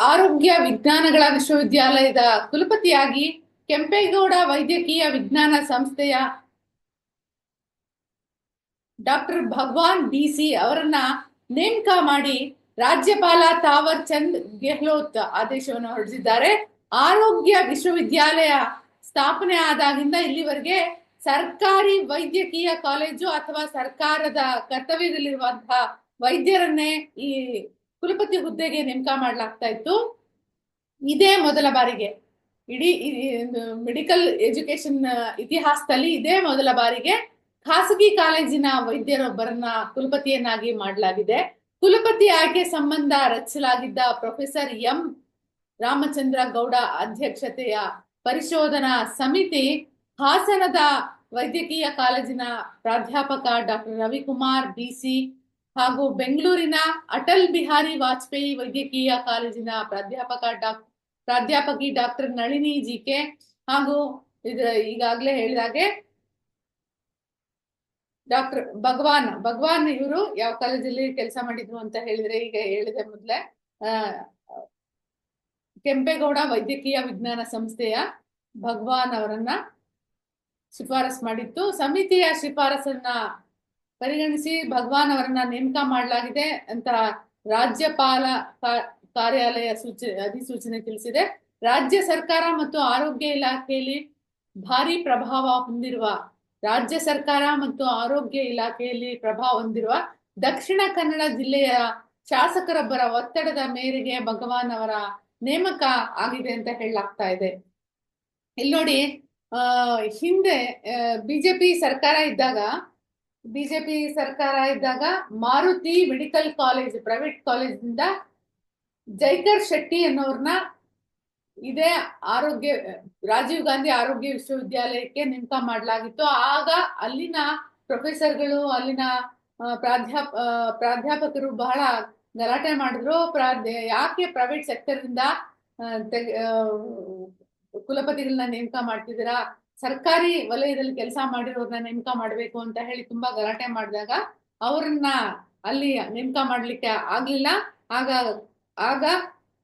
ಆರೋಗ್ಯ ವಿಜ್ಞಾನಗಳ ವಿಶ್ವವಿದ್ಯಾಲಯದ ಕುಲಪತಿಯಾಗಿ ಕೆಂಪೇಗೌಡ ವೈದ್ಯಕೀಯ ವಿಜ್ಞಾನ ಸಂಸ್ಥೆಯ ಡಾಕ್ಟರ್ ಭಗವಾನ್ ಬಿಸಿ ಅವರನ್ನ ನೇಮಕ ಮಾಡಿ ರಾಜ್ಯಪಾಲ ತಾವರ್ ಚಂದ್ ಗೆಹ್ಲೋತ್ ಆದೇಶವನ್ನು ಹೊರಡಿಸಿದ್ದಾರೆ. ಆರೋಗ್ಯ ವಿಶ್ವವಿದ್ಯಾಲಯ ಸ್ಥಾಪನೆ ಆದಾಗಿಂದ ಇಲ್ಲಿವರೆಗೆ ಸರ್ಕಾರಿ ವೈದ್ಯಕೀಯ ಕಾಲೇಜು ಅಥವಾ ಸರ್ಕಾರದ ಕರ್ತವ್ಯದಲ್ಲಿರುವಂತಹ ವೈದ್ಯರನ್ನೇ ಈ ಕುಲಪತಿ ಹುದ್ದೆಗೆ ನೇಮಕ ಮಾಡಲಾಗ್ತಾ ಇತ್ತು. ಇದೇ ಮೊದಲ ಬಾರಿಗೆ. ಇಡೀ ಮೆಡಿಕಲ್ ಎಜುಕೇಶನ್ ಇತಿಹಾಸದಲ್ಲಿ ಇದೇ ಮೊದಲ ಬಾರಿಗೆ ಖಾಸಗಿ ಕಾಲೇಜಿನ ವೈದ್ಯರೊಬ್ಬರನ್ನ ಕುಲಪತಿಯನ್ನಾಗಿ ಮಾಡಲಾಗಿದೆ. ಕುಲಪತಿ ಆಯ್ಕೆ ಸಂಬಂಧ ರಚಿಸಲಾಗಿದ್ದ ಪ್ರೊಫೆಸರ್ ಎಂ ರಾಮಚಂದ್ರ ಗೌಡ ಅಧ್ಯಕ್ಷತೆಯ ಪರಿಶೋಧನಾ ಸಮಿತಿ ಹಾಸನದ ವೈದ್ಯಕೀಯ ಕಾಲೇಜಿನ ಪ್ರಾಧ್ಯಾಪಕ ಡಾಕ್ಟರ್ ರವಿಕುಮಾರ್ ಬಿಸಿ ಹಾಗೂ ಬೆಂಗಳೂರಿನ ಅಟಲ್ ಬಿಹಾರಿ ವಾಜಪೇಯಿ ವೈದ್ಯಕೀಯ ಕಾಲೇಜಿನ ಪ್ರಾಧ್ಯಾಪಕ ಡಾಕ್, ಪ್ರಾಧ್ಯಾಪಕಿ ಡಾಕ್ಟರ್ ನಳಿನಿ ಜಿಕೆ ಹಾಗೂ ಈಗಾಗಲೇ ಹೇಳಿದಾಗೆ ಡಾಕ್ಟರ್ ಭಗವಾನ್ ಭಗವಾನ್ ಇವರು ಯಾವ ಕಾಲೇಜಲ್ಲಿ ಕೆಲಸ ಮಾಡಿದ್ರು ಅಂತ ಹೇಳಿದ್ರೆ ಈಗ ಹೇಳಿದೆ ಮೊದ್ಲೇ. ಕೆಂಪೇಗೌಡ ವೈದ್ಯಕೀಯ ವಿಜ್ಞಾನ ಸಂಸ್ಥೆಯ ಭಗವಾನ್ ಅವರನ್ನ ಶಿಫಾರಸ್ ಮಾಡಿತ್ತು. ಸಮಿತಿಯ ಶಿಫಾರಸನ್ನ ಪರಿಗಣಿಸಿ ಭಗವಾನ್ ಅವರನ್ನ ನೇಮಕ ಮಾಡಲಾಗಿದೆ ಅಂತ ರಾಜ್ಯಪಾಲ ಕಾರ್ಯಾಲಯ ಸೂಚನೆ ಅಧಿಸೂಚನೆ ತಿಳಿಸಿದೆ. ರಾಜ್ಯ ಸರ್ಕಾರ ಮತ್ತು ಆರೋಗ್ಯ ಇಲಾಖೆಯಲ್ಲಿ ಭಾರಿ ಪ್ರಭಾವ ಹೊಂದಿರುವ, ರಾಜ್ಯ ಸರ್ಕಾರ ಮತ್ತು ಆರೋಗ್ಯ ಇಲಾಖೆಯಲ್ಲಿ ಪ್ರಭಾವ ಹೊಂದಿರುವ ದಕ್ಷಿಣ ಕನ್ನಡ ಜಿಲ್ಲೆಯ ಶಾಸಕರೊಬ್ಬರ ಒತ್ತಡದ ಮೇರೆಗೆ ಭಗವಾನ್ ಅವರ ನೇಮಕ ಆಗಿದೆ ಅಂತ ಹೇಳಲಾಗ್ತಾ ಇದೆ. ಇಲ್ಲಿ ನೋಡಿ ಹಿಂದೆ ಬಿಜೆಪಿ ಸರ್ಕಾರ ಇದ್ದಾಗ ಬಿಜೆಪಿ ಸರ್ಕಾರ ಇದ್ದಾಗ ಮಾರುತಿ ಮೆಡಿಕಲ್ ಕಾಲೇಜ್, ಪ್ರೈವೇಟ್ ಕಾಲೇಜಿಂದ ಜೈಕರ್ ಶೆಟ್ಟಿ ಅನ್ನೋರ್ನ ಇದೇ ಆರೋಗ್ಯ, ರಾಜೀವ್ ಗಾಂಧಿ ಆರೋಗ್ಯ ವಿಶ್ವವಿದ್ಯಾಲಯಕ್ಕೆ ನೇಮಕ ಮಾಡಲಾಗಿತ್ತು. ಆಗ ಅಲ್ಲಿನ ಪ್ರೊಫೆಸರ್ಗಳು, ಅಲ್ಲಿನ ಪ್ರಾಧ್ಯಾಪ ಪ್ರಾಧ್ಯಾಪಕರು ಬಹಳ ಗಲಾಟೆ ಮಾಡಿದ್ರು. ಪ್ರಾಧ್ಯ, ಯಾಕೆ ಪ್ರೈವೇಟ್ ಸೆಕ್ಟರ್ ಇಂದ ಕುಲಪತಿಗಳನ್ನ ನೇಮಕ ಮಾಡ್ತಿದ್ದೀರಾ? ಸರ್ಕಾರಿ ವಲಯದಲ್ಲಿ ಕೆಲಸ ಮಾಡಿರೋರನ್ನ ನೇಮಕ ಮಾಡಬೇಕು ಅಂತ ಹೇಳಿ ತುಂಬಾ ಗಲಾಟೆ ಮಾಡಿದಾಗ ಅವರನ್ನ ಅಲ್ಲಿ ನೇಮಕ ಮಾಡ್ಲಿಕ್ಕೆ ಆಗ್ಲಿಲ್ಲ. ಆಗ ಆಗ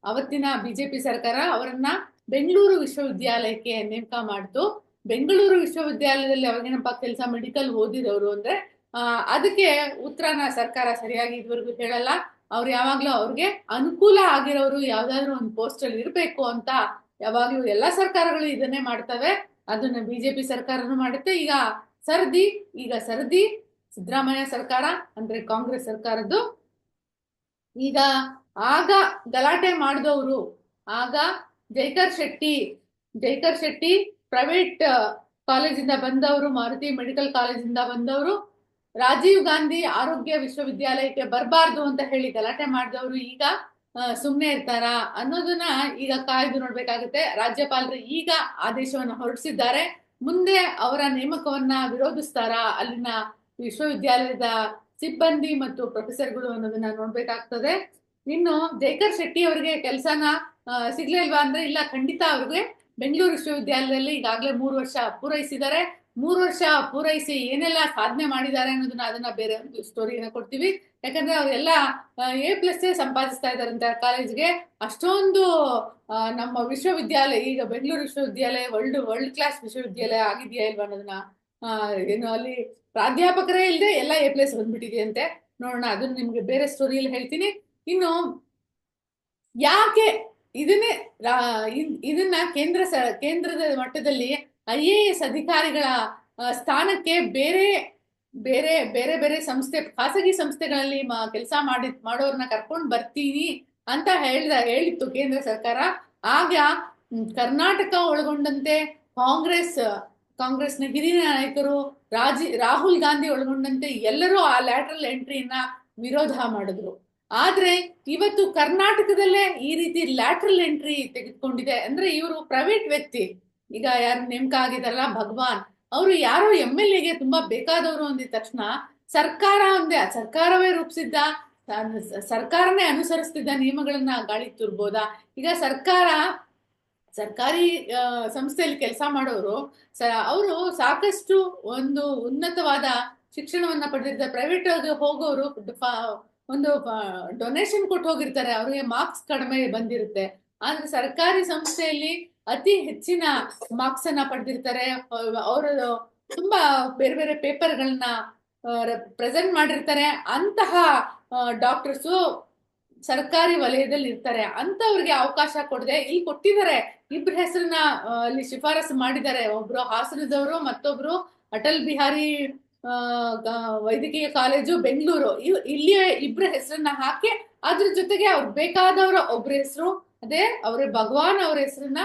ಅವತ್ತಿನ ಬಿಜೆಪಿ ಸರ್ಕಾರ ಅವರನ್ನ ಬೆಂಗಳೂರು ವಿಶ್ವವಿದ್ಯಾಲಯಕ್ಕೆ ನೇಮಕ ಮಾಡ್ತು. ಬೆಂಗಳೂರು ವಿಶ್ವವಿದ್ಯಾಲಯದಲ್ಲಿ ಅವಾಗೇನಪ್ಪ ಕೆಲಸ ಮೆಡಿಕಲ್ ಓದಿದವರು ಅಂದ್ರೆ ಅದಕ್ಕೆ ಉತ್ತರನ ಸರ್ಕಾರ ಸರಿಯಾಗಿ ಇದುವರೆಗೂ ಹೇಳಲ್ಲ. ಅವ್ರು ಯಾವಾಗ್ಲೂ ಅವ್ರಿಗೆ ಅನುಕೂಲ ಆಗಿರೋರು ಯಾವ್ದಾದ್ರು ಒಂದು ಪೋಸ್ಟ್ ಅಲ್ಲಿ ಇರ್ಬೇಕು ಅಂತ ಯಾವಾಗ್ಲೂ ಎಲ್ಲಾ ಸರ್ಕಾರಗಳು ಇದನ್ನೇ ಮಾಡ್ತವೆ. ಅದನ್ನ ಬಿಜೆಪಿ ಸರ್ಕಾರನು ಮಾಡುತ್ತೆ. ಈಗ ಸರದಿ ಈಗ ಸರದಿ, ಸಿದ್ದರಾಮಯ್ಯ ಸರ್ಕಾರ ಅಂದ್ರೆ ಕಾಂಗ್ರೆಸ್ ಸರ್ಕಾರದ್ದು. ಈಗ ಆಗ ಗಲಾಟೆ ಮಾಡಿದವರು, ಆಗ ಜೈಕರ್ ಶೆಟ್ಟಿ ಜೈಕರ್ ಶೆಟ್ಟಿ ಪ್ರೈವೇಟ್ ಕಾಲೇಜಿಂದ ಬಂದವರು, ಮಾರುತಿ ಮೆಡಿಕಲ್ ಕಾಲೇಜಿಂದ ಬಂದವರು. ರಾಜೀವ್ ಗಾಂಧಿ ಆರೋಗ್ಯ ವಿಶ್ವವಿದ್ಯಾಲಯಕ್ಕೆ ಬರಬಾರ್ದು ಅಂತ ಹೇಳಿ ಗಲಾಟೆ ಮಾಡಿದವರು ಈಗ. ಸುಮ್ಮನೆ ಇರ್ತಾರ ಅನ್ನೋದನ್ನ ಈಗ ಕಾಯ್ದು ನೋಡ್ಬೇಕಾಗುತ್ತೆ. ರಾಜ್ಯಪಾಲರು ಈಗ ಆದೇಶವನ್ನು ಹೊರಡಿಸಿದ್ದಾರೆ. ಮುಂದೆ ಅವರ ನೇಮಕವನ್ನ ವಿರೋಧಿಸ್ತಾರ? ಅಲ್ಲಿನ ವಿಶ್ವವಿದ್ಯಾಲಯದ ಸಿಬ್ಬಂದಿ ಮತ್ತು ಪ್ರೊಫೆಸರ್ಗಳು ಅನ್ನೋದನ್ನ ನೋಡ್ಬೇಕಾಗ್ತದೆ. ಇನ್ನು ಜೈಕರ್ ಶೆಟ್ಟಿ ಅವರಿಗೆ ಕೆಲಸನ ಸಿಗ್ಲೇ ಇಲ್ವಾ ಅಂದ್ರೆ ಇಲ್ಲ, ಖಂಡಿತ ಅವ್ರಿಗೆ ಬೆಂಗಳೂರು ವಿಶ್ವವಿದ್ಯಾಲಯದಲ್ಲಿ ಈಗಾಗಲೇ ಮೂರು ವರ್ಷ ಪೂರೈಸಿದ್ದಾರೆ. ಮೂರು ವರ್ಷ ಪೂರೈಸಿ ಏನೆಲ್ಲ ಸಾಧನೆ ಮಾಡಿದ್ದಾರೆ ಅನ್ನೋದನ್ನ ಅದನ್ನ ಬೇರೆ ಒಂದು ಸ್ಟೋರಿನ ಕೊಡ್ತೀವಿ ಯಾಕಂದ್ರೆ ಅವರೆಲ್ಲ ಎ ಪ್ಲಸ್ ಸಂಪಾದಿಸ್ತಾ ಇದಾರಂತೆ ಕಾಲೇಜ್ಗೆ ಅಷ್ಟೊಂದು ನಮ್ಮ ವಿಶ್ವವಿದ್ಯಾಲಯ, ಈಗ ಬೆಂಗಳೂರು ವಿಶ್ವವಿದ್ಯಾಲಯ ವರ್ಲ್ಡ್ ವರ್ಲ್ಡ್ ಕ್ಲಾಸ್ ವಿಶ್ವವಿದ್ಯಾಲಯ ಆಗಿದೆಯಾ ಇಲ್ವಾ ಅನ್ನೋದನ್ನ ಏನು ಅಲ್ಲಿ ಪ್ರಾಧ್ಯಾಪಕರೇ ಇಲ್ಲದೆ ಎಲ್ಲ ಎ ಪ್ಲಸ್ ಬಂದ್ಬಿಟ್ಟಿದೆಯಂತೆ ನೋಡೋಣ, ಅದನ್ನ ನಿಮ್ಗೆ ಬೇರೆ ಸ್ಟೋರಿಯಲ್ಲಿ ಹೇಳ್ತೀನಿ. ಇನ್ನು, ಯಾಕೆ ಇದನ್ನೇ ಇದನ್ನ ಕೇಂದ್ರ ಕೇಂದ್ರದ ಮಟ್ಟದಲ್ಲಿ ಐ ಅಧಿಕಾರಿಗಳ ಸ್ಥಾನಕ್ಕೆ ಬೇರೆ ಬೇರೆ ಬೇರೆ ಬೇರೆ ಸಂಸ್ಥೆ, ಖಾಸಗಿ ಸಂಸ್ಥೆಗಳಲ್ಲಿ ಕೆಲಸ ಮಾಡಿ, ಮಾಡೋರ್ನ ಕರ್ಕೊಂಡು ಬರ್ತೀನಿ ಅಂತ ಹೇಳ್ದ, ಹೇಳಿತ್ತು ಕೇಂದ್ರ ಸರ್ಕಾರ. ಆಗ ಕರ್ನಾಟಕ ಒಳಗೊಂಡಂತೆ ಕಾಂಗ್ರೆಸ್, ಕಾಂಗ್ರೆಸ್ನ ಹಿರಿಯ ನಾಯಕರು ರಾಜಿ, ರಾಹುಲ್ ಗಾಂಧಿ ಒಳಗೊಂಡಂತೆ ಎಲ್ಲರೂ ಆ ಲ್ಯಾಟ್ರಲ್ ಎಂಟ್ರಿಯನ್ನ ವಿರೋಧ ಮಾಡಿದ್ರು. ಆದ್ರೆ ಇವತ್ತು ಕರ್ನಾಟಕದಲ್ಲೇ ಈ ರೀತಿ ಲ್ಯಾಟ್ರಲ್ ಎಂಟ್ರಿ ತೆಗೆದುಕೊಂಡಿದೆ. ಅಂದ್ರೆ ಇವರು ಪ್ರೈವೇಟ್ ವ್ಯಕ್ತಿ. ಈಗ ಯಾರು ನೇಮಕ ಆಗಿದಾರಲ್ಲ ಭಗವಾನ್. ಅವರು ಯಾರೋ ಎಂ ಎಲ್ ಎಗೆ ತುಂಬಾ ಬೇಕಾದವರು ಅಂದಿದ ತಕ್ಷಣ ಸರ್ಕಾರ ಒಂದೇ ಸರ್ಕಾರವೇ ರೂಪಿಸಿದ್ದ ಸರ್ಕಾರನೇ ಅನುಸರಿಸ್ತಿದ್ದ ನಿಯಮಗಳನ್ನ ಗಾಳಿ ತುರ್ಬೋದಾ? ಈಗ ಸರ್ಕಾರ, ಸರ್ಕಾರಿ ಸಂಸ್ಥೆಯಲ್ಲಿ ಕೆಲಸ ಮಾಡೋರು, ಸ, ಅವರು ಸಾಕಷ್ಟು ಒಂದು ಉನ್ನತವಾದ ಶಿಕ್ಷಣವನ್ನ ಪಡೆದಿರ್ತಾರೆ. ಪ್ರೈವೇಟ್ ಹೋಗೋರು ಒಂದು ಡೊನೇಷನ್ ಕೊಟ್ಟು ಹೋಗಿರ್ತಾರೆ. ಅವರಿಗೆ ಮಾರ್ಕ್ಸ್ ಕಡಿಮೆ ಬಂದಿರುತ್ತೆ. ಆದ್ರೆ ಸರ್ಕಾರಿ ಸಂಸ್ಥೆಯಲ್ಲಿ ಅತಿ ಹೆಚ್ಚಿನ ಮಾರ್ಕ್ಸ್ ಅನ್ನ ಪಡೆದಿರ್ತಾರೆ. ಅವರು ತುಂಬಾ ಬೇರೆ ಬೇರೆ ಪೇಪರ್ಗಳನ್ನ ಪ್ರೆಸೆಂಟ್ ಮಾಡಿರ್ತಾರೆ. ಅಂತಹ ಡಾಕ್ಟರ್ಸು ಸರ್ಕಾರಿ ವಲಯದಲ್ಲಿ ಇರ್ತಾರೆ. ಅಂತವ್ರಿಗೆ ಅವಕಾಶ ಕೊಡದೆ ಇಲ್ಲಿ ಕೊಟ್ಟಿದ್ದಾರೆ. ಇಬ್ರ ಹೆಸರನ್ನ ಅಲ್ಲಿ ಶಿಫಾರಸು ಮಾಡಿದ್ದಾರೆ. ಒಬ್ರು ಹಾಸನದವರು, ಮತ್ತೊಬ್ರು ಅಟಲ್ ಬಿಹಾರಿ ವೈದ್ಯಕೀಯ ಕಾಲೇಜು ಬೆಂಗಳೂರು. ಇಲ್ಲಿ ಇಬ್ರ ಹೆಸರನ್ನ ಹಾಕಿ ಅದ್ರ ಜೊತೆಗೆ ಅವ್ರು ಬೇಕಾದವರ ಒಬ್ರ ಹೆಸರು, ಅದೇ ಅವರ ಭಗವಾನ್ ಅವ್ರ ಹೆಸರನ್ನ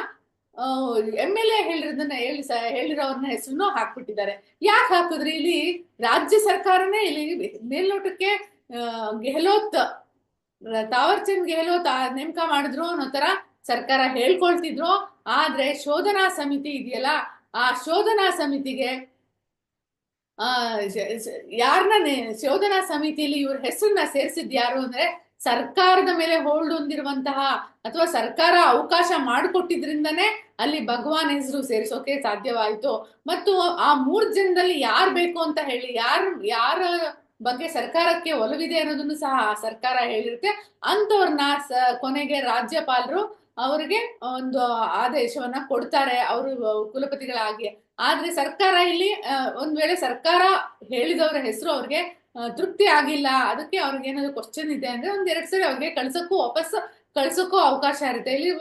ಎಂ ಎಲ್ ಎ ಹೇಳಿರೋದನ್ನ ಹೇಳಿ ಹೆಸರು ಹೆಸರನ್ನು ಹಾಕ್ಬಿಟ್ಟಿದ್ದಾರೆ. ಯಾಕೆ ಹಾಕಿದ್ರಿ ಇಲ್ಲಿ? ರಾಜ್ಯ ಸರ್ಕಾರನೇ ಇಲ್ಲಿ ಮೇಲ್ನೋಟಕ್ಕೆ ಗೆಹ್ಲೋತ್, ತಾವರ್ ಚಂದ್ ಗೆಹ್ಲೋತ್ ನೇಮಕ ಮಾಡಿದ್ರು ಅನ್ನೋ ತರ ಸರ್ಕಾರ ಹೇಳ್ಕೊಳ್ತಿದ್ರು. ಆದ್ರೆ ಶೋಧನಾ ಸಮಿತಿ ಇದೆಯಲ್ಲ, ಆ ಶೋಧನಾ ಸಮಿತಿಗೆ, ಆ ಯಾರನ್ನ ಶೋಧನಾ ಸಮಿತಿಯಲ್ಲಿ ಇವ್ರ ಹೆಸರನ್ನ ಸೇರಿಸಿದ್ ಯಾರು ಅಂದ್ರೆ ಸರ್ಕಾರದ ಮೇಲೆ ಹೋಲ್ಡ್ ಹೊಂದಿರುವಂತಹ ಅಥವಾ ಸರ್ಕಾರ ಅವಕಾಶ ಮಾಡಿಕೊಟ್ಟಿದ್ರಿಂದನೇ ಅಲ್ಲಿ ಭಗವಾನ್ ಹೆಸರು ಸೇರಿಸೋಕೆ ಸಾಧ್ಯವಾಯಿತು. ಮತ್ತು ಆ ಮೂರ್ ಜನದಲ್ಲಿ ಯಾರ್ ಬೇಕು ಅಂತ ಹೇಳಿ, ಯಾರ್, ಯಾರ ಬಗ್ಗೆ ಸರ್ಕಾರಕ್ಕೆ ಒಲವಿದೆ ಅನ್ನೋದನ್ನು ಸಹ ಸರ್ಕಾರ ಹೇಳಿರುತ್ತೆ. ಅಂತವ್ರನ್ನ ಕೊನೆಗೆ ರಾಜ್ಯಪಾಲರು ಅವರಿಗೆ ಒಂದು ಆದೇಶವನ್ನ ಕೊಡ್ತಾರೆ, ಅವರು ಕುಲಪತಿಗಳಾಗಿ. ಆದ್ರೆ ಸರ್ಕಾರ ಇಲ್ಲಿ ಒಂದ್ ವೇಳೆ ಸರ್ಕಾರ ಹೇಳಿದವರ ಹೆಸರು ಅವ್ರಿಗೆ ತೃಪ್ತಿ ಆಗಿಲ್ಲ. ಅದಕ್ಕೆ ಅವ್ರಿಗೆ ಏನಾದ್ರು ಕ್ವಶನ್ ಇದೆ ಅಂದ್ರೆ ಒಂದ್ ಎರಡ್ ಸರಿ ಅವ್ರಿಗೆ ಕಳ್ಸಕ್ಕೂ ವಾಪಸ್ ಕಳ್ಸಕ್ಕೂ ಅವಕಾಶ ಇರುತ್ತೆ. ಇಲ್ಲಿ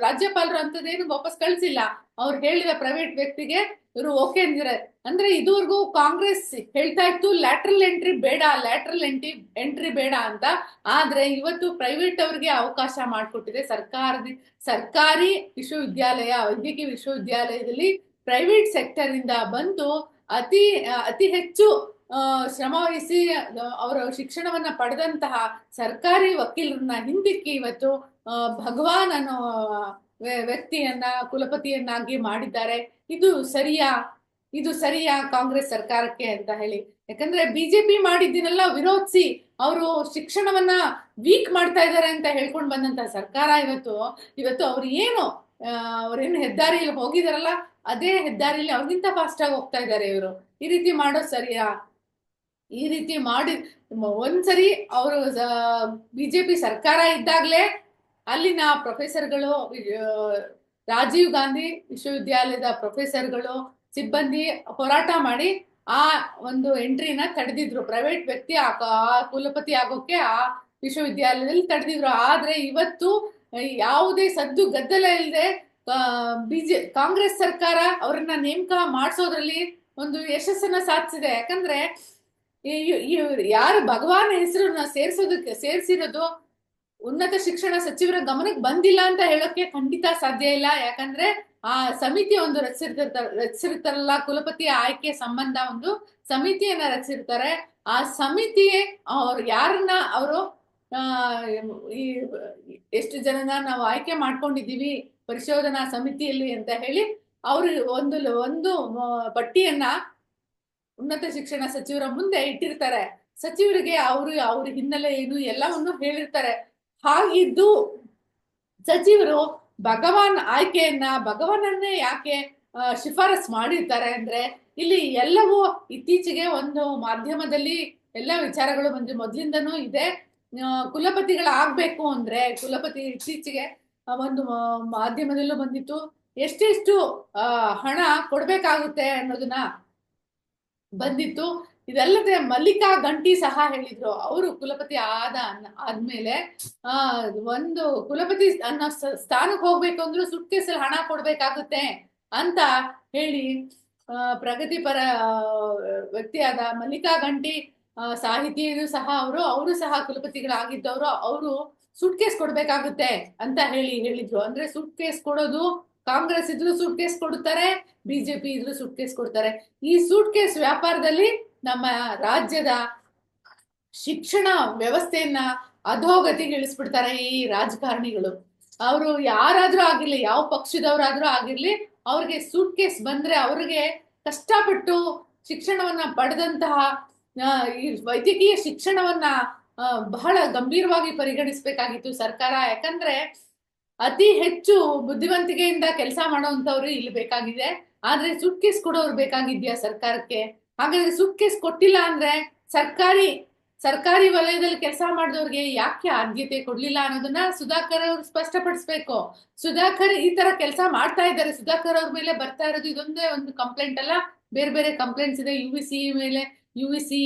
ರಾಜ್ಯಪಾಲರು ಅಂತದೇನು ವಾಪಸ್ ಕಳ್ಸಿಲ್ಲ. ಅವ್ರು ಹೇಳಿದ ಪ್ರೈವೇಟ್ ವ್ಯಕ್ತಿಗೆ ಇವರು ಓಕೆ ಅಂದಿದ್ದಾರೆ. ಅಂದ್ರೆ ಇದುವರೆಗೂ ಕಾಂಗ್ರೆಸ್ ಹೇಳ್ತಾ ಇತ್ತು ಲ್ಯಾಟ್ರಲ್ ಎಂಟ್ರಿ ಬೇಡ ಲ್ಯಾಟ್ರಲ್ ಎಂಟ್ರಿ ಎಂಟ್ರಿ ಬೇಡ ಅಂತ. ಆದ್ರೆ ಇವತ್ತು ಪ್ರೈವೇಟ್ ಅವ್ರಿಗೆ ಅವಕಾಶ ಮಾಡಿಕೊಟ್ಟಿದೆ. ಸರ್ಕಾರದ, ಸರ್ಕಾರಿ ವಿಶ್ವವಿದ್ಯಾಲಯ, ವೈದ್ಯಕೀಯ ವಿಶ್ವವಿದ್ಯಾಲಯದಲ್ಲಿ ಪ್ರೈವೇಟ್ ಸೆಕ್ಟರ್ ಇಂದ ಬಂದು ಅತಿ ಅತಿ ಹೆಚ್ಚು ಶ್ರಮ ವಹಿಸಿ ಅವರ ಶಿಕ್ಷಣವನ್ನ ಪಡೆದಂತಹ ಸರ್ಕಾರಿ ವಕೀಲರನ್ನ ಹಿಂದಿಕ್ಕಿ ಇವತ್ತು ಭಗವಾನ್ ಅನ್ನೋ ವ್ಯ- ವ್ಯಕ್ತಿಯನ್ನ, ಕುಲಪತಿಯನ್ನಾಗಿ ಮಾಡಿದ್ದಾರೆ. ಇದು ಸರಿಯಾ? ಇದು ಸರಿಯಾ ಕಾಂಗ್ರೆಸ್ ಸರ್ಕಾರಕ್ಕೆ ಅಂತ ಹೇಳಿ. ಯಾಕಂದ್ರೆ ಬಿಜೆಪಿ ಮಾಡಿದ್ದನ್ನೆಲ್ಲ ವಿರೋಧಿಸಿ ಅವರು ಶಿಕ್ಷಣವನ್ನ ವೀಕ್ ಮಾಡ್ತಾ ಇದ್ದಾರೆ ಅಂತ ಹೇಳ್ಕೊಂಡು ಬಂದಂತ ಸರ್ಕಾರ ಇವತ್ತು ಇವತ್ತು ಅವ್ರು ಏನು ಅವ್ರೇನು ಹೆದ್ದಾರಿಯಲ್ಲಿ ಹೋಗಿದಾರಲ್ಲ, ಅದೇ ಹೆದ್ದಾರಿಯಲ್ಲಿ ಅವ್ರಿಗಿಂತ ಫಾಸ್ಟ್ ಆಗಿ ಹೋಗ್ತಾ ಇದ್ದಾರೆ ಇವರು. ಈ ರೀತಿ ಮಾಡೋದು ಸರಿಯಾ? ಈ ರೀತಿ ಮಾಡಿ, ಒಂದ್ಸರಿ ಅವರು ಬಿಜೆಪಿ ಸರ್ಕಾರ ಇದ್ದಾಗಲೇ ಅಲ್ಲಿನ ಪ್ರೊಫೆಸರ್ಗಳು ರಾಜೀವ್ ಗಾಂಧಿ ವಿಶ್ವವಿದ್ಯಾಲಯದ ಪ್ರೊಫೆಸರ್ಗಳು, ಸಿಬ್ಬಂದಿ ಹೋರಾಟ ಮಾಡಿ ಆ ಒಂದು ಎಂಟ್ರಿನ ತಡೆದಿದ್ರು. ಪ್ರೈವೇಟ್ ವ್ಯಕ್ತಿ ಆ ಕುಲಪತಿ ಆಗೋಕೆ ಆ ವಿಶ್ವವಿದ್ಯಾಲಯದಲ್ಲಿ ತಡೆದಿದ್ರು. ಆದ್ರೆ ಇವತ್ತು ಯಾವುದೇ ಸದ್ದು ಗದ್ದಲ ಇಲ್ಲದೆ ಬಿಜೆ, ಕಾಂಗ್ರೆಸ್ ಸರ್ಕಾರ ಅವರನ್ನ ನೇಮಕ ಮಾಡಿಸೋದ್ರಲ್ಲಿ ಒಂದು ಯಶಸ್ಸನ್ನ ಸಾಧಿಸಿದೆ. ಯಾಕಂದ್ರೆ ಯಾರು ಭಗವಾನ್ ಹೆಸರನ್ನ ಸೇರ್ಸೋದಕ್ಕೆ ಸೇರ್ಸಿರೋದು ಉನ್ನತ ಶಿಕ್ಷಣ ಸಚಿವರ ಗಮನಕ್ಕೆ ಬಂದಿಲ್ಲ ಅಂತ ಹೇಳೋಕೆ ಖಂಡಿತ ಸಾಧ್ಯ ಇಲ್ಲ. ಯಾಕಂದ್ರೆ ಆ ಸಮಿತಿ ಒಂದು ರಚಿಸಿರ್ತಾರ ರಚಿಸಿರ್ತಾರಲ್ಲ, ಕುಲಪತಿ ಆಯ್ಕೆ ಸಂಬಂಧ ಒಂದು ಸಮಿತಿಯನ್ನ ರಚಿಸಿರ್ತಾರೆ. ಆ ಸಮಿತಿ ಅವ್ರು ಯಾರನ್ನ ಅವರು ಈ ಎಷ್ಟು ಜನನ ನಾವು ಆಯ್ಕೆ ಮಾಡ್ಕೊಂಡಿದ್ದೀವಿ ಪರಿಶೋಧನಾ ಸಮಿತಿಯಲ್ಲಿ ಅಂತ ಹೇಳಿ ಅವರು ಒಂದು ಒಂದು ಪಟ್ಟಿಯನ್ನ ಉನ್ನತ ಶಿಕ್ಷಣ ಸಚಿವರ ಮುಂದೆ ಇಟ್ಟಿರ್ತಾರೆ. ಸಚಿವರಿಗೆ ಅವರು ಅವ್ರ ಹಿನ್ನೆಲೆ ಏನು ಎಲ್ಲವನ್ನು ಹೇಳಿರ್ತಾರೆ. ಹಾಗಿದ್ದು ಸಚಿವರು ಭಗವಾನ್ ಆಯ್ಕೆಯನ್ನ, ಭಗವಾನನ್ನೇ ಯಾಕೆ ಶಿಫಾರಸ್ ಮಾಡಿರ್ತಾರೆ ಅಂದ್ರೆ ಇಲ್ಲಿ ಎಲ್ಲವೂ ಇತ್ತೀಚೆಗೆ ಒಂದು ಮಾಧ್ಯಮದಲ್ಲಿ ಎಲ್ಲ ವಿಚಾರಗಳು ಬಂದು ಮೊದ್ಲಿಂದನೂ ಇದೆ. ಕುಲಪತಿಗಳು ಕುಲಪತಿಗಳಾಗ್ಬೇಕು ಅಂದ್ರೆ, ಕುಲಪತಿ ಇತ್ತೀಚೆಗೆ ಒಂದು ಮಾಧ್ಯಮದಲ್ಲೂ ಬಂದಿತ್ತು. ಎಷ್ಟೆಷ್ಟು ಹಣ ಕೊಡ್ಬೇಕಾಗುತ್ತೆ ಅನ್ನೋದನ್ನ ಬಂದಿತ್ತು. ಇದಲ್ಲದೆ ಮಲ್ಲಿಕಾ ಗಂಟಿ ಸಹ ಹೇಳಿದ್ರು. ಅವರು ಕುಲಪತಿ ಆದ ಆದ್ಮೇಲೆ ಆ ಒಂದು ಕುಲಪತಿ ಅನ್ನೋ ಸ್ಥಾನಕ್ಕೆ ಹೋಗ್ಬೇಕು ಅಂದ್ರೂ ಸುಟ್ಕೇಸಲ್ಲಿ ಹಣ ಕೊಡ್ಬೇಕಾಗುತ್ತೆ ಅಂತ ಹೇಳಿ ಪ್ರಗತಿಪರ ವ್ಯಕ್ತಿಯಾದ ಮಲ್ಲಿಕಾ ಗಂಟಿ ಆ, ಸಾಹಿತಿಯರು ಸಹ ಅವರು ಅವರು ಸಹ ಕುಲಪತಿಗಳಾಗಿದ್ದವರು ಅವರು ಸೂಟ್ ಕೇಸ್ ಕೊಡ್ಬೇಕಾಗುತ್ತೆ ಅಂತ ಹೇಳಿ ಹೇಳಿದ್ರು. ಅಂದ್ರೆ ಸೂಟ್ ಕೇಸ್ ಕೊಡೋದು ಕಾಂಗ್ರೆಸ್ ಇದ್ರು ಸೂಟ್ ಕೇಸ್ ಕೊಡ್ತಾರೆ ಬಿಜೆಪಿ ಇದ್ರು ಸೂಟ್ ಕೇಸ್ ಕೊಡ್ತಾರೆ. ಈ ಸೂಟ್ ಕೇಸ್ ವ್ಯಾಪಾರದಲ್ಲಿ ನಮ್ಮ ರಾಜ್ಯದ ಶಿಕ್ಷಣ ವ್ಯವಸ್ಥೆಯನ್ನ ಅಧೋಗತಿಗೆ ಇಳಿಸ್ಬಿಡ್ತಾರೆ ಈ ರಾಜಕಾರಣಿಗಳು. ಅವರು ಯಾರಾದ್ರೂ ಆಗಿರ್ಲಿ, ಯಾವ ಪಕ್ಷದವರಾದ್ರೂ ಆಗಿರ್ಲಿ, ಅವ್ರಿಗೆ ಸೂಟ್ ಕೇಸ್ ಬಂದ್ರೆ ಅವ್ರಿಗೆ ಕಷ್ಟಪಟ್ಟು ಶಿಕ್ಷಣವನ್ನ ಪಡೆದಂತಹ ಈ ವೈದ್ಯಕೀಯ ಶಿಕ್ಷಣವನ್ನ ಬಹಳ ಗಂಭೀರವಾಗಿ ಪರಿಗಣಿಸಬೇಕಾಗಿತ್ತು ಸರ್ಕಾರ. ಯಾಕಂದ್ರೆ ಅತಿ ಹೆಚ್ಚು ಬುದ್ಧಿವಂತಿಕೆಯಿಂದ ಕೆಲಸ ಮಾಡುವಂತವ್ರು ಇಲ್ಲಿ ಬೇಕಾಗಿದೆ. ಆದ್ರೆ ಸುಟ್ಕೇಸ್ ಕೊಡೋರು ಬೇಕಾಗಿದ್ಯಾ ಸರ್ಕಾರಕ್ಕೆ? ಹಾಗಾದ್ರೆ ಸುಟ್ಕೇಸ್ ಕೊಟ್ಟಿಲ್ಲ ಅಂದ್ರೆ ಸರ್ಕಾರಿ ಸರ್ಕಾರಿ ವಲಯದಲ್ಲಿ ಕೆಲಸ ಮಾಡಿದವ್ರಿಗೆ ಯಾಕೆ ಆದ್ಯತೆ ಕೊಡ್ಲಿಲ್ಲ ಅನ್ನೋದನ್ನ ಸುಧಾಕರ್ ಅವರು ಸ್ಪಷ್ಟಪಡಿಸ್ಬೇಕು. ಸುಧಾಕರ್ ಈ ತರ ಕೆಲಸ ಮಾಡ್ತಾ ಇದ್ದಾರೆ. ಸುಧಾಕರ್ ಅವ್ರ ಮೇಲೆ ಬರ್ತಾ ಇರೋದು ಇದೊಂದೇ ಒಂದು ಕಂಪ್ಲೇಂಟ್ ಅಲ್ಲ. ಬೇರೆ ಬೇರೆ ಕಂಪ್ಲೇಂಟ್ಸ್ ಇದೆ. ಯು ಮೇಲೆ U C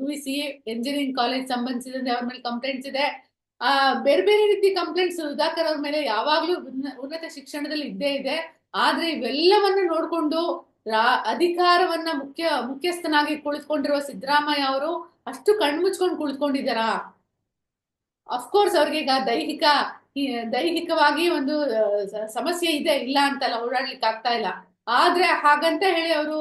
U C engineering college ಸಂಬಂಧಿಸಿದಂತೆ ಅವ್ರ ಮೇಲೆ ಕಂಪ್ಲೇಂಟ್ಸ್ ಇದೆ. ಆ, ಬೇರೆ ಬೇರೆ ರೀತಿ ಕಂಪ್ಲೇಂಟ್ಸ್ ಸುಧಾಕರ್ ಅವ್ರ ಮೇಲೆ ಯಾವಾಗ್ಲೂ ಉನ್ನತ ಶಿಕ್ಷಣದಲ್ಲಿ ಇದ್ದೇ ಇದೆ. ಆದ್ರೆ ಇವೆಲ್ಲವನ್ನ ನೋಡ್ಕೊಂಡು ಅಧಿಕಾರವನ್ನ ಮುಖ್ಯ, ಮುಖ್ಯಸ್ಥನಾಗಿ ಕುಳಿತುಕೊಂಡಿರುವ ಸಿದ್ದರಾಮಯ್ಯ ಅವರು ಅಷ್ಟು ಕಣ್ಮುಚ್ಕೊಂಡು ಕುಳಿತುಕೊಂಡಿದ್ದಾರಾ? ಅಫ್ಕೋರ್ಸ್ ಅವ್ರಿಗೆ ಈಗ ದೈಹಿಕ ದೈಹಿಕವಾಗಿ ಒಂದು ಸಮಸ್ಯೆ ಇದೆ, ಇಲ್ಲ ಅಂತಲ್ಲ, ಓಡಾಡ್ಲಿಕ್ಕೆ ಆಗ್ತಾ ಇಲ್ಲ. ಆದ್ರೆ ಹಾಗಂತ ಹೇಳಿ ಅವರು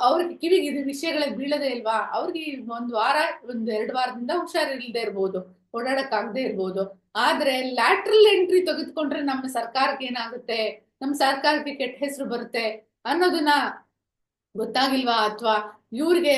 ಅವ್ರಿಗೆ ಕಿವಿಗೆ ಇದು ವಿಷಯಗಳಿಗೆ ಬೀಳದೇ ಇಲ್ವಾ? ಅವ್ರಿಗೆ ಒಂದು ವಾರ ಒಂದ್ ಎರಡು ವಾರದಿಂದ ಹುಷಾರಿಲ್ಲದೆ ಇರ್ಬೋದು. ಓಡಾಡಕ್ ಆಗದೆ ಇರ್ಬೋದು. ಆದ್ರೆ ಲ್ಯಾಟ್ರಲ್ ಎಂಟ್ರಿ ತೆಗೆದುಕೊಂಡ್ರೆ ನಮ್ಮ ಸರ್ಕಾರಕ್ಕೆ ಏನಾಗುತ್ತೆ? ನಮ್ಮ ಸರ್ಕಾರಕ್ಕೆ ಕೆಟ್ಟ ಹೆಸರು ಬರುತ್ತೆ ಅನ್ನೋದನ್ನ ಗೊತ್ತಾಗಿಲ್ವಾ? ಅಥವಾ ಇವ್ರಿಗೆ,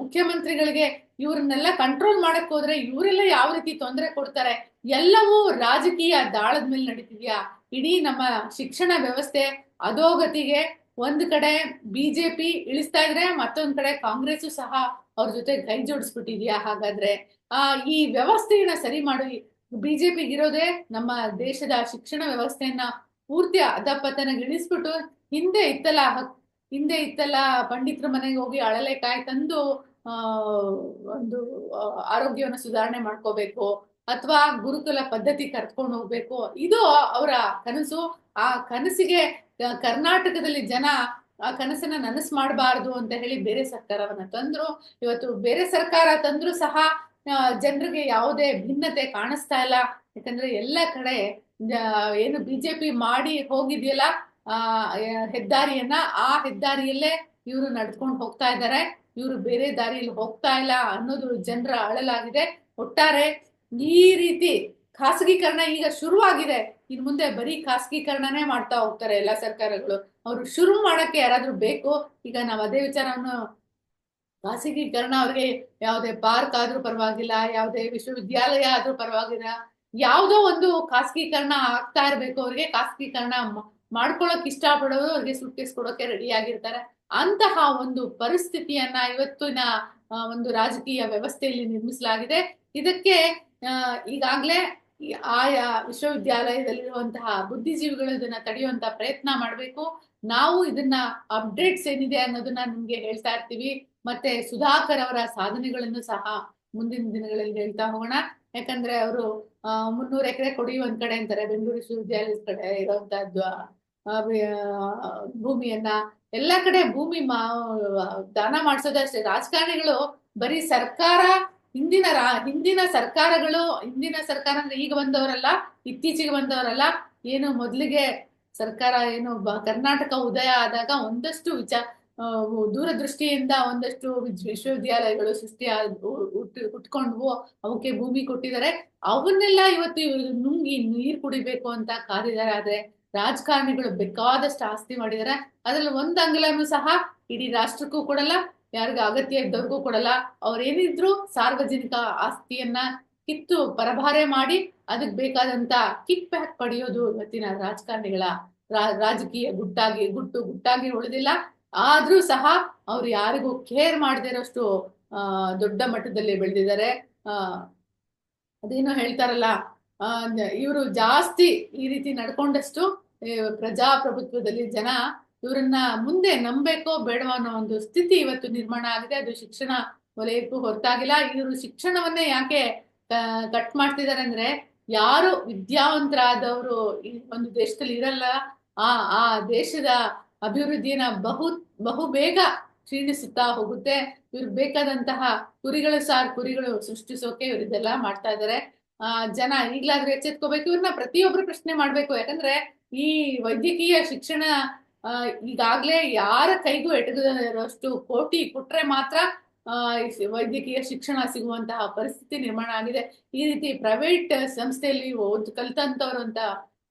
ಮುಖ್ಯಮಂತ್ರಿಗಳಿಗೆ ಇವ್ರನ್ನೆಲ್ಲ ಕಂಟ್ರೋಲ್ ಮಾಡಕ್ ಹೋದ್ರೆ ಇವರೆಲ್ಲ ಯಾವ ರೀತಿ ತೊಂದರೆ ಕೊಡ್ತಾರೆ? ಎಲ್ಲವೂ ರಾಜಕೀಯ ದಾಳದ ಮೇಲೆ ನಡೀತಿದ್ಯಾ? ಇಡೀ ನಮ್ಮ ಶಿಕ್ಷಣ ವ್ಯವಸ್ಥೆ ಅಧೋಗತಿಗೆ ಒಂದ್ ಕಡೆ ಬಿಜೆಪಿ ಇಳಿಸ್ತಾ ಇದ್ರೆ ಮತ್ತೊಂದ್ ಕಡೆ ಕಾಂಗ್ರೆಸ್ ಸಹ ಅವ್ರ ಜೊತೆ ಕೈ ಜೋಡಿಸ್ಬಿಟ್ಟಿದ್ಯಾ? ಹಾಗಾದ್ರೆ ಆ, ಈ ವ್ಯವಸ್ಥೆಯನ್ನ ಸರಿ ಮಾಡಿ. ಬಿಜೆಪಿ ಇರೋದೇ ನಮ್ಮ ದೇಶದ ಶಿಕ್ಷಣ ವ್ಯವಸ್ಥೆಯನ್ನ ಪೂರ್ತಿ ಅಧಪತನಗಿಳಿಸ್ಬಿಟ್ಟು ಹಿಂದೆ ಇತ್ತಲ್ಲ ಹಿಂದೆ ಇತ್ತಲ್ಲ ಪಂಡಿತರ ಮನೆಗೆ ಹೋಗಿ ಅಳಲೆಕಾಯಿ ತಂದು, ಆ, ಒಂದು ಆರೋಗ್ಯವನ್ನು ಸುಧಾರಣೆ ಮಾಡ್ಕೋಬೇಕು ಅಥವಾ ಗುರುಕುಲ ಪದ್ಧತಿ ಕರ್ಕೊಂಡು ಹೋಗ್ಬೇಕು. ಇದು ಅವರ ಕನಸು. ಆ ಕನಸಿಗೆ ಕರ್ನಾಟಕದಲ್ಲಿ ಜನ ಆ ಕನಸನ್ನ ನನಸು ಮಾಡಬಾರ್ದು ಅಂತ ಹೇಳಿ ಬೇರೆ ಸರ್ಕಾರವನ್ನ ತಂದ್ರು. ಇವತ್ತು ಬೇರೆ ಸರ್ಕಾರ ತಂದ್ರು ಸಹ ಜನರಿಗೆ ಯಾವುದೇ ಭಿನ್ನತೆ ಕಾಣಿಸ್ತಾ ಇಲ್ಲ. ಯಾಕಂದ್ರೆ ಎಲ್ಲ ಕಡೆ ಏನು ಬಿಜೆಪಿ ಮಾಡಿ ಹೋಗಿದೆಯಲ್ಲ ಆ, ಹೆದ್ದಾರಿಯನ್ನ ಆ ಹೆದ್ದಾರಿಯಲ್ಲೇ ಇವರು ನಡ್ಕೊಂಡು ಹೋಗ್ತಾ ಇದ್ದಾರೆ. ಇವರು ಬೇರೆ ದಾರಿಯಲ್ಲಿ ಹೋಗ್ತಾ ಇಲ್ಲ ಅನ್ನೋದು ಜನರ ಅಳಲಾಗಿದೆ. ಒಟ್ಟಾರೆ ಈ ರೀತಿ ಖಾಸಗೀಕರಣ ಈಗ ಶುರುವಾಗಿದೆ. ಇನ್ ಮುಂದೆ ಬರೀ ಖಾಸಗೀಕರಣನೇ ಮಾಡ್ತಾ ಹೋಗ್ತಾರೆ ಎಲ್ಲಾ ಸರ್ಕಾರಗಳು. ಅವರು ಶುರು ಮಾಡಕ್ಕೆ ಯಾರಾದ್ರೂ ಬೇಕು. ಈಗ ನಾವು ಅದೇ ವಿಚಾರವನ್ನು ಖಾಸಗೀಕರಣ ಅವ್ರಿಗೆ ಯಾವುದೇ ಪಾರ್ಕ್ ಆದ್ರೂ ಪರವಾಗಿಲ್ಲ, ಯಾವುದೇ ವಿಶ್ವವಿದ್ಯಾಲಯ ಆದ್ರೂ ಪರವಾಗಿಲ್ಲ, ಯಾವುದೋ ಒಂದು ಖಾಸಗೀಕರಣ ಆಗ್ತಾ ಇರ್ಬೇಕು. ಅವ್ರಿಗೆ ಖಾಸಗೀಕರಣ ಮಾಡ್ಕೊಳಕ್ ಇಷ್ಟ ಇಷ್ಟಪಡೋರು ಅವ್ರಿಗೆ ಸುಟ್ಟಿಸ್ಕೊಡೋಕೆ ರೆಡಿ ಆಗಿರ್ತಾರೆ. ಅಂತಹ ಒಂದು ಪರಿಸ್ಥಿತಿಯನ್ನ ಇವತ್ತಿನ ಒಂದು ರಾಜಕೀಯ ವ್ಯವಸ್ಥೆಯಲ್ಲಿ ನಿರ್ಮಿಸಲಾಗಿದೆ. ಇದಕ್ಕೆ ಈಗಾಗ್ಲೇ ಆಯಾ ವಿಶ್ವವಿದ್ಯಾಲಯದಲ್ಲಿರುವಂತಹ ಬುದ್ಧಿಜೀವಿಗಳು ಇದನ್ನ ತಡೆಯುವಂತ ಪ್ರಯತ್ನ ಮಾಡಬೇಕು. ನಾವು ಇದನ್ನ ಅಪ್ಡೇಟ್ಸ್ ಏನಿದೆ ಅನ್ನೋದನ್ನ ನಿಮ್ಗೆ ಹೇಳ್ತಾ ಇರ್ತೀವಿ. ಮತ್ತೆ ಸುಧಾಕರ್ ಅವರ ಸಾಧನೆಗಳನ್ನು ಸಹ ಮುಂದಿನ ದಿನಗಳಲ್ಲಿ ಹೇಳ್ತಾ ಹೋಗೋಣ. ಯಾಕಂದ್ರೆ ಅವರು ಮುನ್ನೂರು ಎಕರೆ ಕೊಡಿ ಒಂದ್ ಕಡೆ ಅಂತಾರೆ, ಬೆಂಗಳೂರು ವಿಶ್ವವಿದ್ಯಾಲಯದ ಕಡೆ ಇರುವಂತಹದ್ದು ಭೂಮಿಯನ್ನ ಎಲ್ಲಾ ಕಡೆ ಭೂಮಿ ದಾನ ಮಾಡಿಸೋದಷ್ಟೇ ರಾಜಕಾರಣಿಗಳು ಬರೀ ಸರ್ಕಾರ, ಹಿಂದಿನ ರಾ, ಹಿಂದಿನ ಸರ್ಕಾರಗಳು, ಹಿಂದಿನ ಸರ್ಕಾರ ಅಂದ್ರೆ ಈಗ ಬಂದವರಲ್ಲ, ಇತ್ತೀಚೆಗೆ ಬಂದವರಲ್ಲ, ಏನು ಮೊದಲಿಗೆ ಸರ್ಕಾರ ಏನು ಕರ್ನಾಟಕ ಉದಯ ಆದಾಗ ಒಂದಷ್ಟು ವಿಚಾರ ದೂರದೃಷ್ಟಿಯಿಂದ ಒಂದಷ್ಟು ವಿಶ್ವವಿದ್ಯಾಲಯಗಳು ಸೃಷ್ಟಿ ಹುಟ್ಕೊಂಡ್ವು ಅವಕ್ಕೆ ಭೂಮಿ ಕೊಟ್ಟಿದ್ದಾರೆ. ಅವನ್ನೆಲ್ಲ ಇವತ್ತು ಇವರು ನುಂಗಿ ನೀರ್ ಕುಡಿಬೇಕು ಅಂತ ಕಾದಿದ್ದಾರೆ ಆದ್ರೆ ರಾಜಕಾರಣಿಗಳು ಬೇಕಾದಷ್ಟು ಆಸ್ತಿ ಮಾಡಿದ್ದಾರೆ. ಅದ್ರಲ್ಲಿ ಒಂದ್ ಅಂಗಲನು ಸಹ ಇಡೀ ರಾಷ್ಟ್ರಕ್ಕೂ ಕೊಡಲ್ಲ, ಯಾರಿಗೂ ಅಗತ್ಯ ಇದ್ದವ್ರಿಗೂ ಕೊಡಲ್ಲ. ಅವ್ರೇನಿದ್ರು ಸಾರ್ವಜನಿಕ ಆಸ್ತಿಯನ್ನ ಕಿತ್ತು ಪರಭಾರೆ ಮಾಡಿ ಅದಕ್ ಬೇಕಾದಂತ ಕಿಕ್ ಬ್ಯಾಕ್ ಪಡೆಯೋದು ಇವತ್ತಿನ ರಾಜಕಾರಣಿಗಳ ರಾಜಕೀಯ ಗುಟ್ಟಾಗಿ, ಗುಟ್ಟು ಗುಟ್ಟಾಗಿ ಉಳಿದಿಲ್ಲ. ಆದ್ರೂ ಸಹ ಅವ್ರು ಯಾರಿಗೂ ಕೇರ್ ಮಾಡದೇ ಇರೋಷ್ಟು ದೊಡ್ಡ ಮಟ್ಟದಲ್ಲಿ ಬೆಳೆದಿದ್ದಾರೆ. ಅದೇನೋ ಹೇಳ್ತಾರಲ್ಲ ಇವರು ಜಾಸ್ತಿ ಈ ರೀತಿ ನಡ್ಕೊಂಡಷ್ಟು ಪ್ರಜಾಪ್ರಭುತ್ವದಲ್ಲಿ ಜನ ಇವರನ್ನ ಮುಂದೆ ನಂಬೇಕೋ ಬೇಡವೋ ಅನ್ನೋ ಒಂದು ಸ್ಥಿತಿ ಇವತ್ತು ನಿರ್ಮಾಣ ಆಗಿದೆ. ಅದು ಶಿಕ್ಷಣ ವಲಯಕ್ಕೂ ಹೊರತಾಗಿಲ್ಲ. ಇವರು ಶಿಕ್ಷಣವನ್ನೇ ಯಾಕೆ ಕಟ್ ಮಾಡ್ತಿದ್ದಾರೆ ಅಂದ್ರೆ, ಯಾರು ವಿದ್ಯಾವಂತರಾದವರು ಒಂದು ದೇಶದಲ್ಲಿ ಇರಲ್ಲ. ಆ ಆ ದೇಶದ ಅಭಿವೃದ್ಧಿಯನ್ನ ಬಹು ಬಹು ಬೇಗ ಕ್ಷೀಣಿಸುತ್ತಾ ಹೋಗುತ್ತೆ. ಇವ್ರಿಗೆ ಬೇಕಾದಂತಹ ಕುರಿಗಳು ಸಾರ್ ಕುರಿಗಳು ಸೃಷ್ಟಿಸೋಕೆ ಇವ್ರು ಮಾಡ್ತಾ ಇದ್ದಾರೆ ಆ, ಜನ ಈಗ್ಲಾದ್ರೂ ಎಚ್ಚೆತ್ಕೋಬೇಕು. ಇವ್ರನ್ನ ಪ್ರತಿಯೊಬ್ರು ಪ್ರಶ್ನೆ ಮಾಡ್ಬೇಕು. ಯಾಕಂದ್ರೆ ಈ ವೈದ್ಯಕೀಯ ಶಿಕ್ಷಣ ಈಗಾಗ್ಲೇ ಯಾರ ಕೈಗೂ ಎಟಗದಷ್ಟು ಕೋಟಿ ಕೊಟ್ರೆ ಮಾತ್ರ ವೈದ್ಯಕೀಯ ಶಿಕ್ಷಣ ಸಿಗುವಂತಹ ಪರಿಸ್ಥಿತಿ ನಿರ್ಮಾಣ ಆಗಿದೆ. ಈ ರೀತಿ ಪ್ರೈವೇಟ್ ಸಂಸ್ಥೆಯಲ್ಲಿ ಓದ್, ಕಲ್ತಂತವ್ರು ಅಂತ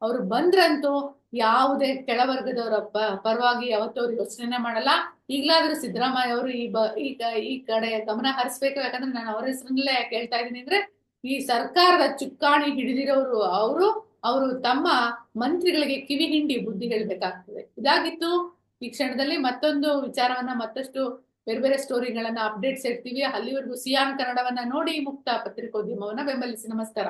ಅವ್ರು ಬಂದ್ರಂತೂ ಯಾವುದೇ ಕೆಳವರ್ಗದವರಪ್ಪ ಪರವಾಗಿ ಯಾವತ್ತೂ ಅವ್ರು ಯೋಚನೆ ಮಾಡಲ್ಲ. ಈಗ್ಲಾದ್ರೂ ಸಿದ್ದರಾಮಯ್ಯ ಅವರು ಈ ಬ ಈ ಈ ಕಡೆ ಗಮನ ಹರಿಸ್ಬೇಕು. ಯಾಕಂದ್ರೆ ನಾನು ಅವ್ರ ಹೆಸರಲ್ಲೇ ಕೇಳ್ತಾ ಇದ್ದೀನಿ ಅಂದ್ರೆ, ಈ ಸರ್ಕಾರದ ಚುಕ್ಕಾಣಿ ಹಿಡಿದಿರೋರು ಅವರು ಅವರು ತಮ್ಮ ಮಂತ್ರಿಗಳಿಗೆ ಕಿವಿ ಹಿಂಡಿ ಬುದ್ಧಿ ಹೇಳ್ಬೇಕಾಗ್ತದೆ. ಇದಾಗಿತ್ತು. ಈ ಕ್ಷಣದಲ್ಲಿ ಮತ್ತೊಂದು ವಿಚಾರವನ್ನ ಮತ್ತಷ್ಟು ಬೇರೆ ಬೇರೆ ಸ್ಟೋರಿಗಳನ್ನ ಅಪ್ಡೇಟ್ಸ್ ಇರ್ತೀವಿ ಅಲ್ಲಿವರೆಗೂ ಸಿಯಾನ್ ಕನ್ನಡವನ್ನ ನೋಡಿ ಮುಕ್ತ ಪತ್ರಿಕೋದ್ಯಮವನ್ನ ಬೆಂಬಲಿಸಿ ನಮಸ್ಕಾರ.